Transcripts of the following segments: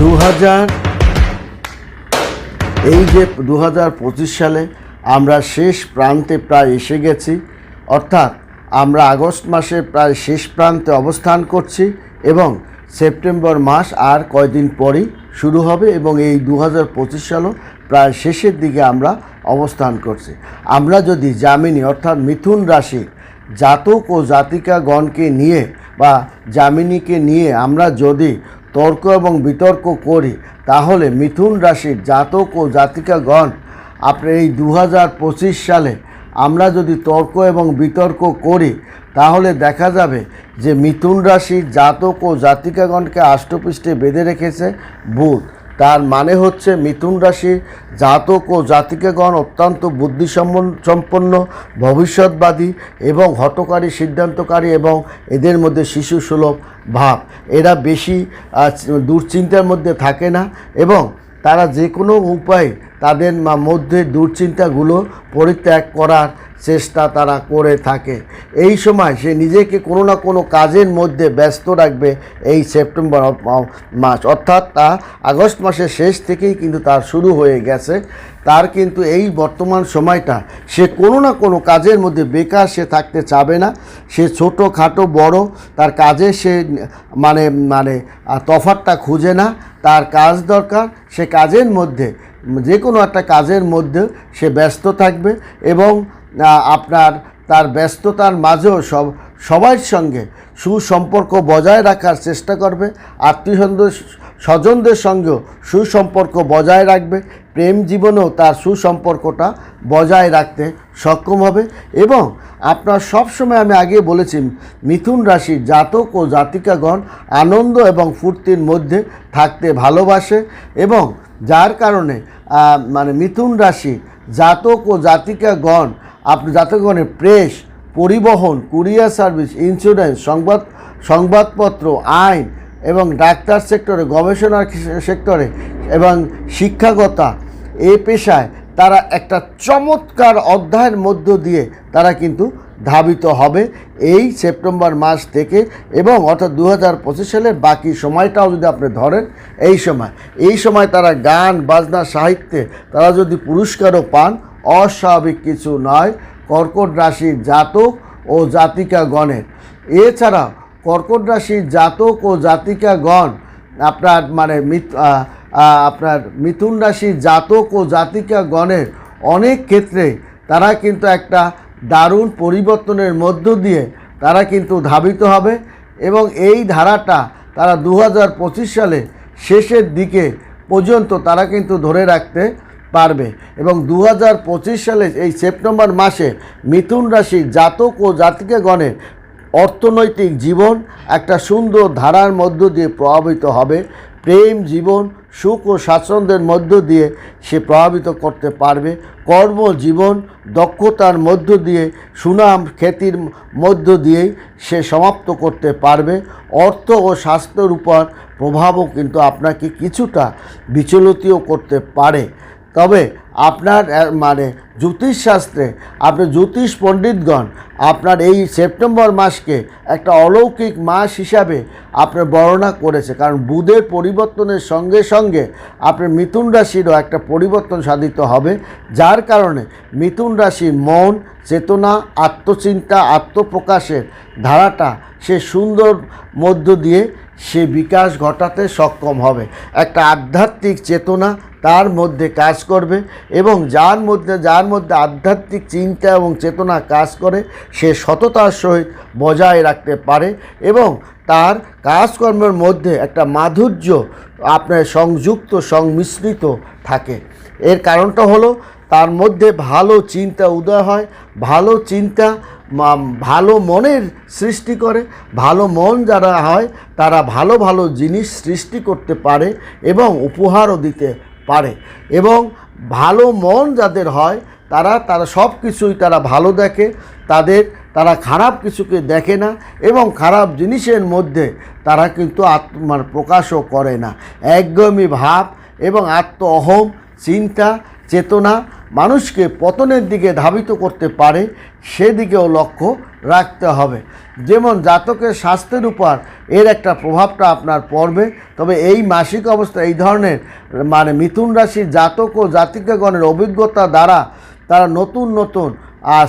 দু হাজার এই যে দু হাজার পঁচিশ সালে আমরা শেষ প্রান্তে প্রায় এসে গেছি, অর্থাৎ আমরা আগস্ট মাসের প্রায় শেষ প্রান্তে অবস্থান করছি এবং সেপ্টেম্বর মাস আর কয়দিন পরেই শুরু হবে এবং এই দু হাজার পঁচিশ সালও প্রায় শেষের দিকে আমরা অবস্থান করছি। আমরা যদি জামিনী অর্থাৎ মিথুন রাশি জাতক ও জাতিকাগণকে নিয়ে বা জামিনীকে নিয়ে আমরা যদি তর্ক এবং বিতর্ক করি, তাহলে মিথুন রাশির জাতক ও জাতিকাগণ আপনি এই দু হাজার পঁচিশ সালে আমরা যদি তর্ক এবং বিতর্ক করি, তাহলে দেখা যাবে যে মিথুন রাশির জাতক ও জাতিকাগণকে আষ্টপৃষ্ঠে বেঁধে রেখেছে বুধ। তার মানে হচ্ছে মিথুন রাশির জাতক ও জাতিকেগণ অত্যন্ত বুদ্ধিসম্পন্ন, সম্পন্ন, ভবিষ্যৎবাদী এবং হটকারী সিদ্ধান্তকারী এবং এদের মধ্যে শিশু সুলভ ভাব। এরা বেশি দুশ্চিন্তার মধ্যে থাকে না এবং তারা যে কোনো উপায়ে তাদের মধ্যে দুশ্চিন্তাগুলো পরিত্যাগ করার চেষ্টা তারা করে থাকে। এই সময় সে নিজেকে কোনো না কোনো কাজের মধ্যে ব্যস্ত রাখবে এই সেপ্টেম্বর মাস। অর্থাৎ তা আগস্ট মাসের শেষ থেকেই কিন্তু তার শুরু হয়ে গেছে। তার কিন্তু এই বর্তমান সময়টা সে কোনো না কোনো কাজের মধ্যে বেকার সে থাকতে চাবে না। সে ছোট খাটো বড় তার কাজে সে মানে মানে আহ, তফাৎটা খুঁজে না। তার কাজ দরকার সে কাজের মধ্যে যে কোনো একটা কাজের মধ্যে সে ব্যস্ত থাকবে এবং আপনার তার ব্যস্ততার মাঝেও সব সবার সঙ্গে সুসম্পর্ক বজায় রাখার চেষ্টা করবে আত্মীয় স্বজনদের সঙ্গেও সুসম্পর্ক বজায় রাখবে, প্রেম জীবনেও তার সুসম্পর্কটা বজায় রাখতে সক্ষম হবে এবং আপনার সবসময় আমি আগে বলেছি, মিথুন রাশির জাতক ও জাতিকাগণ আনন্দ এবং ফুর্তির মধ্যে থাকতে ভালোবাসে এবং যার কারণে মানে মিথুন রাশি জাতক ও জাতিকাগণ আপনি জাতকগণের প্রেস পরিবহন কুরিয়ার সার্ভিস ইন্স্যুরেন্স সংবাদ, সংবাদপত্র, আইন এবং ডাক্তার সেক্টরে গবেষণা সেক্টরে এবং শিক্ষাগতা, এ পেশায় তারা একটা চমৎকার অধ্যায়ের মধ্য দিয়ে তারা কিন্তু ধাবিত হবে এই সেপ্টেম্বর মাস থেকে এবং অর্থাৎ দু হাজার পঁচিশ সালের বাকি সময়টাও যদি আপনি ধরেন, এই সময়। এই সময় তারা গান, বাজনা, সাহিত্যে তারা যদি পুরস্কারও পান অস্বাভাবিক কিছু নয়, কর্কট রাশির জাতক ও জাতিকাগণের। এছাড়া কর্কট রাশির জাতক ও জাতিকাগণ, আপনার মানে আপনার মিথুন রাশির জাতক ও জাতিকাগণের অনেক ক্ষেত্রে তারা কিন্তু একটা দারুণ পরিবর্তনের মধ্য দিয়ে তারা কিন্তু ধাবিত হবে এবং এই ধারাটা তারা দু হাজার পঁচিশ সালে শেষের দিকে পর্যন্ত তারা কিন্তু ধরে রাখতে পারবে। এবং দু সালে এই সেপ্টেম্বর মাসে মিথুন রাশির জাতক ও জাতিকাগণের অর্থনৈতিক জীবন একটা সুন্দর ধারার মধ্য দিয়ে প্রভাবিত হবে। প্রেম জীবন, সুখ ও স্বাচ্ছন্দ্যের মধ্য দিয়ে সে প্রভাবিত করতে পারবে। কর্মজীবন দক্ষতার মধ্য দিয়ে, সুনাম, খ্যাতির মধ্য দিয়েই সে সমাপ্ত করতে পারবে। অর্থ ও স্বাস্থ্যের উপর প্রভাবও কিন্তু আপনাকে কিছুটা বিচলিতও করতে পারে। তবে আপনার মানে জ্যোতিষশাস্ত্রে আপনি জ্যোতিষ পণ্ডিতগণ, আপনার এই সেপ্টেম্বর মাসকে একটা অলৌকিক মাস হিসাবে আপনার বর্ণনা করেছে। কারণ বুধের পরিবর্তনের সঙ্গে সঙ্গে আপনার মিথুন রাশিরও একটা পরিবর্তন সাধিত হবে, যার কারণে মিথুন রাশির মন, চেতনা, আত্মচিন্তা, আত্মপ্রকাশের ধারাটা সে সুন্দর মধ্য দিয়ে সে বিকাশ ঘটাতে সক্ষম হবে। একটা আধ্যাত্মিক চেতনা তার মধ্যে কাজ করবে এবং যার মধ্যে যার মধ্যে আধ্যাত্মিক চিন্তা এবং চেতনা কাজ করে, সে সততার সহিত বজায় রাখতে পারে এবং তার কাজকর্মের মধ্যে একটা মাধুর্য আপনার সংযুক্ত, সংমিশ্রিত থাকে। এর কারণটা হলো তার মধ্যে ভালো চিন্তা উদয় হয়, ভালো চিন্তা ভালো মনের সৃষ্টি করে, ভালো মন যারা হয়, তারা ভালো ভালো জিনিস সৃষ্টি করতে পারে এবং উপহারও দিতে পারে। এবং ভালো মন যাদের হয়, তারা তারা সব কিছুই তারা ভালো দেখে, তাদের, তারা খারাপ কিছুকে দেখে না এবং খারাপ জিনিসের মধ্যে তারা কিন্তু আত্মার প্রকাশও করে না। একদমই ভাব এবং আত্ম অহম চিন্তা, চেতনা মানুষকে পতনের দিকে ধাবিত করতে পারে, সেদিকেও লক্ষ্য রাখতে হবে। যেমন জাতকের স্বাস্থ্যের উপর এর একটা প্রভাবটা আপনার পড়বে, তবে এই মাসিক অবস্থা এই ধরনের মানে মিথুন রাশির জাতক ও জাতিকাগণের অভিজ্ঞতা দ্বারা তারা নতুন নতুন, আর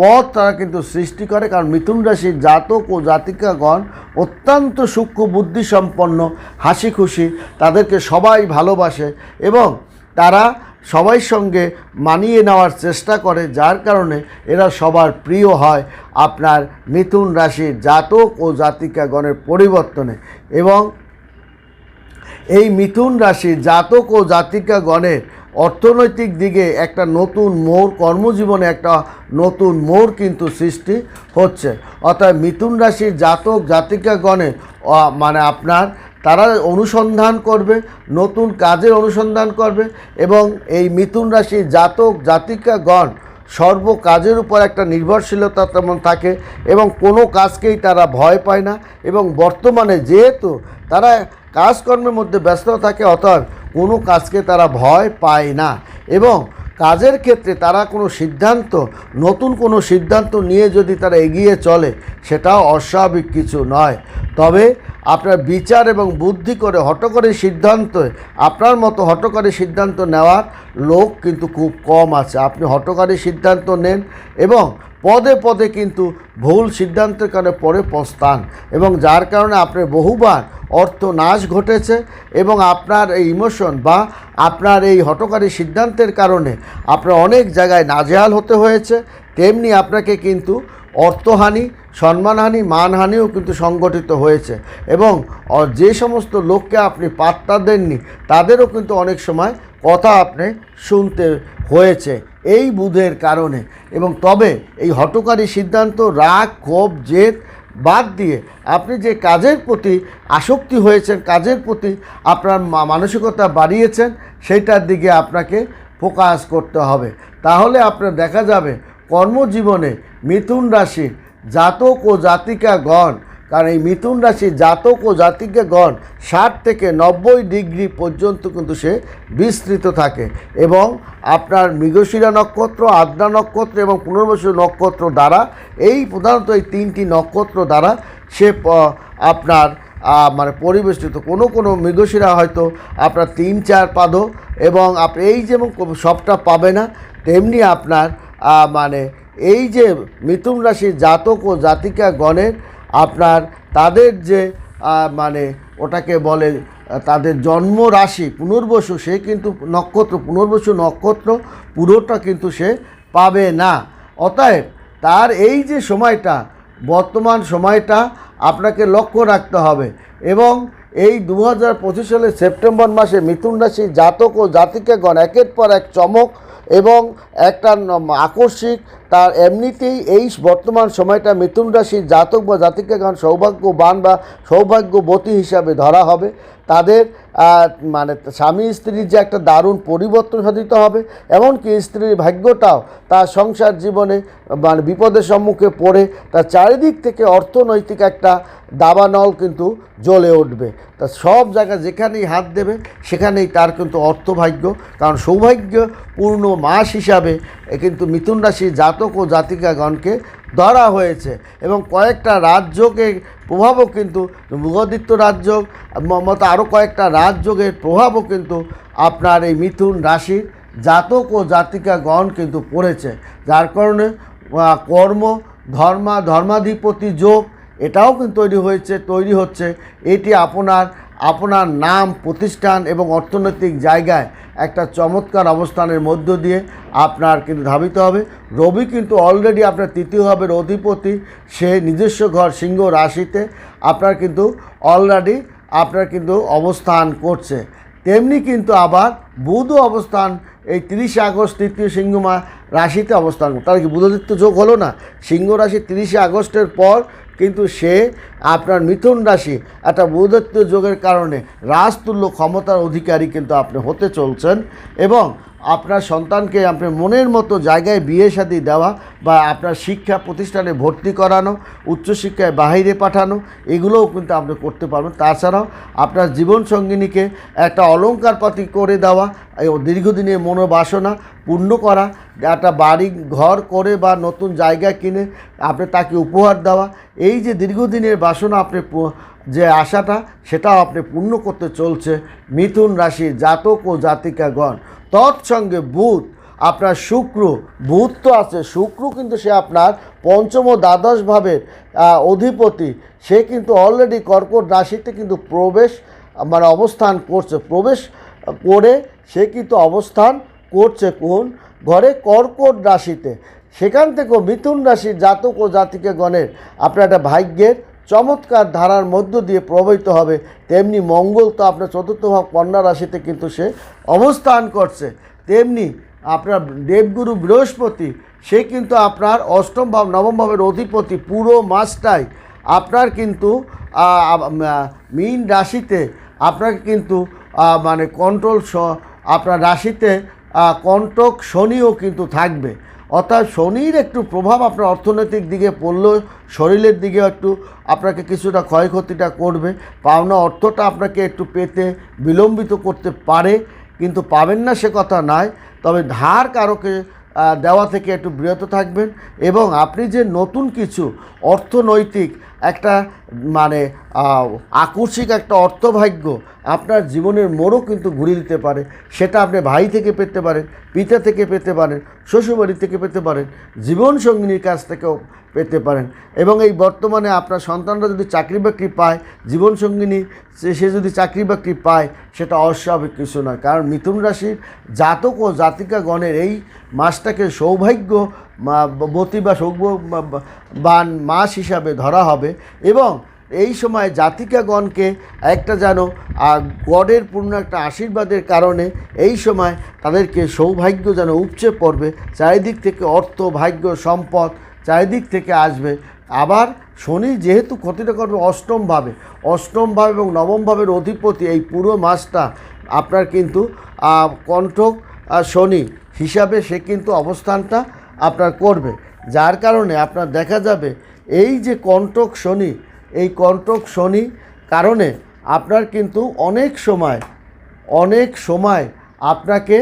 পথ তারা কিন্তু সৃষ্টি করে, কারণ মিথুন রাশির জাতক ও জাতিকাগণ অত্যন্ত সূক্ষ্ম বুদ্ধিসম্পন্ন হাসি খুশি তাদেরকে সবাই ভালোবাসে এবং তারা সবাই সঙ্গে মানিয়ে নেওয়ার চেষ্টা করে, যার কারণে এরা সবার প্রিয় হয় আপনার মিথুন রাশির জাতক ও জাতিকাগণের পরিবর্তনে। এবং এই মিথুন রাশির জাতক ও জাতিকাগণের অর্থনৈতিক দিকে একটা নতুন মোড়, কর্মজীবনে একটা নতুন মোড় কিন্তু সৃষ্টি হচ্ছে। অর্থাৎ মিথুন রাশির জাতক জাতিকাগণের মানে আপনার তারা অনুসন্ধান করবে, নতুন কাজের অনুসন্ধান করবে এবং এই মিথুন রাশির জাতক, জাতিকাগণ সর্ব কাজের উপর একটা নির্ভরশীলতা তেমন থাকে এবং কোনো কাজকেই তারা ভয় পায় না এবং বর্তমানে যেহেতু তারা কাজকর্মের মধ্যে ব্যস্ত থাকে, অতএব কোনো কাজকে তারা ভয় পায় না এবং কাজের ক্ষেত্রে তারা কোনো সিদ্ধান্ত, নতুন কোনো সিদ্ধান্ত নিয়ে যদি তারা এগিয়ে চলে, সেটাও অস্বাভাবিক কিছু নয়। তবে আপনার বিচার এবং বুদ্ধি করে হটকারী সিদ্ধান্ত, আপনার মতো হটকারী সিদ্ধান্ত নেওয়ার লোক কিন্তু খুব কম আছে। আপনি হটকারী সিদ্ধান্ত নেন এবং পদে পদে কিন্তু ভুল সিদ্ধান্তের কারণে পরে পস্তান এবং যার কারণে আপনার বহুবার অর্থ নাশ ঘটেছে এবং আপনার এই ইমোশন বা আপনার এই হটকারী সিদ্ধান্তের কারণে আপনার অনেক জায়গায় নাজেহাল হতে হয়েছে। তেমনি আপনাকে কিন্তু অর্থহানি, সম্মানহানি, মানহানিও কিন্তু সংগঠিত হয়েছে। এবং যে সমস্ত লোককে আপনি পাত্তা দেননি, তাদেরও কিন্তু অনেক সময় কথা আপনি শুনতে হয়েছে। এই বুধের কারণে। এবং তবে এই হটকারী সিদ্ধান্ত, রাগ, ক্ষোভ, জেদ বাদ দিয়ে আপনি যে কাজের প্রতি আসক্তি হয়েছেন, কাজের প্রতি আপনার মানসিকতা বাড়িয়েছেন, সেইটার দিকে আপনাকে ফোকাস করতে হবে। তাহলে আপনার দেখা যাবে কর্মজীবনে মিথুন রাশির জাতক ও জাতিকাগণ কারণ এই মিথুন রাশির জাতক ও জাতিকাগণ ষাট থেকে নব্বই ডিগ্রি পর্যন্ত কিন্তু সে বিস্তৃত থাকে। এবং আপনার মৃগশিরা নক্ষত্র, আদ্রা নক্ষত্র এবং পুনর্বসু নক্ষত্র দ্বারা, এই প্রধানত এই তিনটি নক্ষত্র দ্বারা সে আপনার মানে পরিবেষ্টিত। কোনো কোনো মৃগশিরা হয়তো আপনার তিন চার পাদ এবং আপনি এই যেমন সবটা পাবে না, তেমনি আপনার মানে এই যে মিথুন রাশির জাতক ও জাতিকা গণের আপনার তাদের যে মানে ওটাকে বলে তাদের জন্ম রাশি পুনর্বসু, সে কিন্তু নক্ষত্র, পুনর্বসু নক্ষত্র, পুরোটা কিন্তু সে পাবে না। অতএব তার এই যে সময়টা, বর্তমান সময়টা আপনাকে লক্ষ্য রাখতে হবে এবং এই দু হাজার পঁচিশ সালের সেপ্টেম্বর মাসে মিথুন রাশি জাতক ও জাতিকাগণ একের পর এক চমক এবং একটা আকস্মিক তার এমনিতেই এই বর্তমান সময়টা মিথুন রাশির জাতক বা জাতিকাগণ সৌভাগ্যবান বা সৌভাগ্যবতী হিসাবে ধরা হবে। তাদের মানে স্বামী স্ত্রীর যে একটা দারুণ পরিবর্তন সাধিত হবে, এমনকি স্ত্রীর ভাগ্যটাও তার সংসার জীবনে মানে বিপদের সম্মুখে পড়ে, তার চারিদিক থেকে অর্থনৈতিক একটা দাবানল কিন্তু জ্বলে উঠবে। তা সব জায়গায় যেখানেই হাত দেবে, সেখানেই তার কিন্তু অর্থভাগ্য। কারণ সৌভাগ্যপূর্ণ মাস হিসাবে কিন্তু মিথুন রাশির জাতক ও জাতিকাগণকে ধরা হয়েছে এবং কয়েকটা রাজযোগের প্রভাবও কিন্তু মুগদিত্য রাজযোগ মতো আরও কয়েকটা রাজযোগের প্রভাবও কিন্তু আপনার এই মিথুন রাশির জাতক ও জাতিকাগণ কিন্তু পড়েছে। যার কারণে কর্ম, ধর্মা, ধর্মাধিপতি যোগ এটাও কিন্তু তৈরি হয়েছে, তৈরি হচ্ছে। এটি আপনার আপনার নাম, প্রতিষ্ঠান এবং অর্থনৈতিক জায়গায় একটা চমৎকার অবস্থানের মধ্য দিয়ে আপনার কিন্তু ধাবিত হবে। রবি কিন্তু অলরেডি আপনার তৃতীয় ভাবের অধিপতি। সে নিজস্ব ঘর সিংহ রাশিতে। আপনার কিন্তু অলরেডি আপনার কিন্তু অবস্থান করছে। তেমনি কিন্তু আবার বুধও অবস্থান এই তিরিশে আগস্ট তৃতীয় সিংহমা রাশিতে অবস্থান। তার কি বুধদিত্য যোগ হলো না? সিংহ রাশি তিরিশে আগস্টের পর কিন্তু সে আপনার মিথুন রাশি, একটা বৌদ্ধত্ব যোগের কারণে রাজতুল্য ক্ষমতার অধিকারী কিন্তু আপনি হতে চলছেন এবং আপনার সন্তানকে আপনার মনের মতো জায়গায় বিয়ে শাদি দেওয়া বা আপনার শিক্ষা প্রতিষ্ঠানে ভর্তি করানো, উচ্চশিক্ষায় বাহিরে পাঠানো, এগুলোও কিন্তু আপনি করতে পারবেন। তাছাড়াও আপনার জীবন সঙ্গিনীকে একটা অলঙ্কারপাতি করে দেওয়া দীর্ঘদিনের মনোবাসনা পূর্ণ করা, একটা বাড়ি, ঘর করে বা নতুন জায়গা কিনে আপনি তাকে উপহার দেওয়া, এই যে দীর্ঘদিনের বাসনা আপনি যে আশাটা, সেটাও আপনি পূর্ণ করতে চলছে। মিথুন রাশি জাতক ও জাতিকাগণ। তৎসঙ্গে বুধ, আপনার শুক্র, বুধ তো আছে, শুক্র কিন্তু সে আপনার পঞ্চম ও দ্বাদশ ভাবের অধিপতি। সে কিন্তু অলরেডি কর্কট রাশিতে কিন্তু প্রবেশ মানে অবস্থান করছে। প্রবেশ করে সে কিন্তু অবস্থান করছে কোন? ঘরে কর্কট রাশিতে। সেখান থেকেও মিথুন রাশির জাতক ও জাতিকে গণের আপনার একটা ভাগ্যের চমৎকার ধারার মধ্য দিয়ে প্রবাহিত হবে, তেমনি মঙ্গল তো আপনার চতুর্থ ভাব কন্যা রাশিতে কিন্তু সে অবস্থান করছে। তেমনি আপনার দেবগুরু বৃহস্পতি, সে কিন্তু আপনার অষ্টম ভাব, নবম ভাবের অধিপতি পুরো মাসটাই। আপনার কিন্তু মীন রাশিতে আপনাকে কিন্তু মানে কন্ট্রোল আপনার রাশিতে কন্টক শনিও কিন্তু থাকবে। অর্থাৎ শনির একটু প্রভাব আপনার অর্থনৈতিক দিকে পড়লেও শরীরের দিকে একটু আপনাকে কিছুটা ক্ষয়ক্ষতিটা করবে। পাওনা অর্থটা আপনাকে একটু পেতে বিলম্বিত করতে পারে, কিন্তু পাবেন না সে কথা নয়। তবে ধার কারোকে দেওয়া থেকে একটু বিরত থাকবেন এবং আপনি যে নতুন কিছু অর্থনৈতিক একটা মানে আকস্মিক একটা অর্থভাগ্য আপনার জীবনের মোড়ও কিন্তু ঘুরে দিতে পারে। সেটা আপনি ভাই থেকে পেতে পারেন, পিতা থেকে পেতে পারেন, শ্বশুরবাড়ি থেকে পেতে পারেন জীবন সঙ্গিনীর কাছ থেকেও পেতে পারেন। এবং এই বর্তমানে আপনার সন্তানরা যদি চাকরি বাকরি পায় জীবন সঙ্গিনী সে যদি চাকরি বাকরি পায়, সেটা অস্বাভাবিক কিছু নয়। কারণ মিথুন রাশির জাতক ও জাতিকাগণের এই মাসটাকে সৌভাগ্য বতী বা সৌভাগ্যবান মাস হিসাবে ধরা হবে এবং এই সময় জাতিকাগণকে একটা যেন গডের পূর্ণ একটা আশীর্বাদের কারণে এই সময় তাদেরকে সৌভাগ্য যেন উপচে পড়বে, চারিদিক থেকে অর্থ, ভাগ্য, সম্পদ চারিদিক থেকে আসবে। আবার শনি যেহেতু ক্ষতিটা করবে অষ্টমভাবে অষ্টমভাবে এবং নবমভাবের অধিপতি এই পুরো মাসটা আপনার কিন্তু কণ্ঠক শনি হিসাবে সে কিন্তু অবস্থানটা আপনার করবে। যার কারণে আপনার দেখা যাবে এই যে কণ্টক শনি, এই কণ্টক শনি কারণে আপনার কিন্তু অনেক সময় অনেক সময় আপনাকে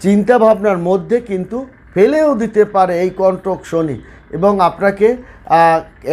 চিন্তা ভাবনার মধ্যে কিন্তু ফেলেও দিতে পারে এই কণ্টক শনি এবং আপনাকে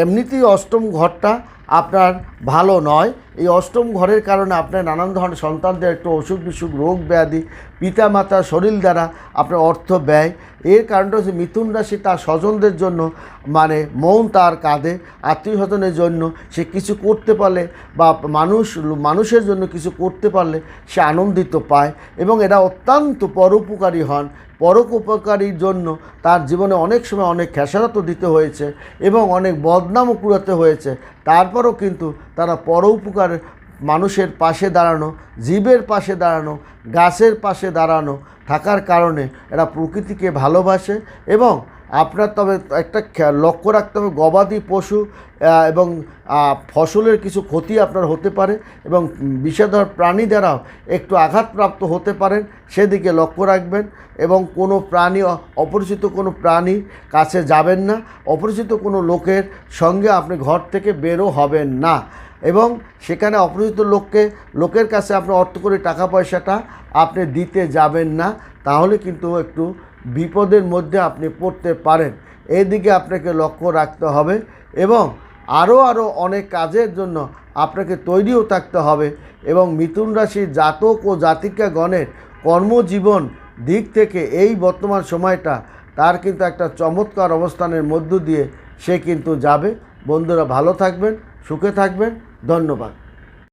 এমনিতেই অষ্টম ঘরটা আপনার ভালো নয়। এই অষ্টম ঘরের কারণে আপনার নানান ধরনের সন্তানদের একটু অসুখ বিসুখ রোগ ব্যাধি পিতা মাতা শরীর দ্বারা আপনার অর্থ ব্যয় এর কারণটা হচ্ছে মিথুন রাশি তার স্বজনদের জন্য মানে মন তার কাঁধে, আত্মীয় স্বজনের জন্য সে কিছু করতে পারলে বা মানুষ, মানুষের জন্য কিছু করতে পারলে সে আনন্দিত পায় এবং এরা অত্যন্ত পরোপকারী হন। পরোপকারীর জন্য তার জীবনে অনেক সময় অনেক খেসারতও দিতে হয়েছে এবং অনেক বদনামও কুড়াতে হয়েছে। তারপরও কিন্তু তারা পর পরোপকার মানুষের পাশে দাঁড়ানো, জীবের পাশে দাঁড়ানো, গাছের পাশে দাঁড়ানো থাকার কারণে এরা প্রকৃতিকে ভালোবাসে এবং আপনার তবে একটা লক্ষ্য রাখতে হবে, গবাদি পশু এবং ফসলের কিছু ক্ষতি আপনার হতে পারে এবং বিষধর প্রাণী দ্বারাও একটু আঘাতপ্রাপ্ত হতে পারেন, সেদিকে লক্ষ্য রাখবেন এবং কোনো প্রাণী অপরিচিত কোনো প্রাণী কাছে যাবেন না, অপরিচিত কোনো লোকের সঙ্গে আপনি ঘর থেকে বেরো হবেন না। এবং সেখানে অপরিচিত লোককে, লোকের কাছে আপনি অর্থ করে টাকা পয়সাটা আপনি দিতে যাবেন না, তাহলে কিন্তু একটু বিপদের মধ্যে আপনি পড়তে পারেন। এদিকে আপনাকে লক্ষ্য রাখতে হবে এবং আরও আরও অনেক কাজের জন্য আপনাকে তৈরিও থাকতে হবে এবং মিথুন রাশির জাতক ও জাতিকাগণের কর্মজীবন দিক থেকে এই বর্তমান সময়টা তার কিন্তু একটা চমৎকার অবস্থানের মধ্য দিয়ে সে কিন্তু যাবে। বন্ধুরা ভালো থাকবেন, সুখে থাকবেন। ধন্যবাদ।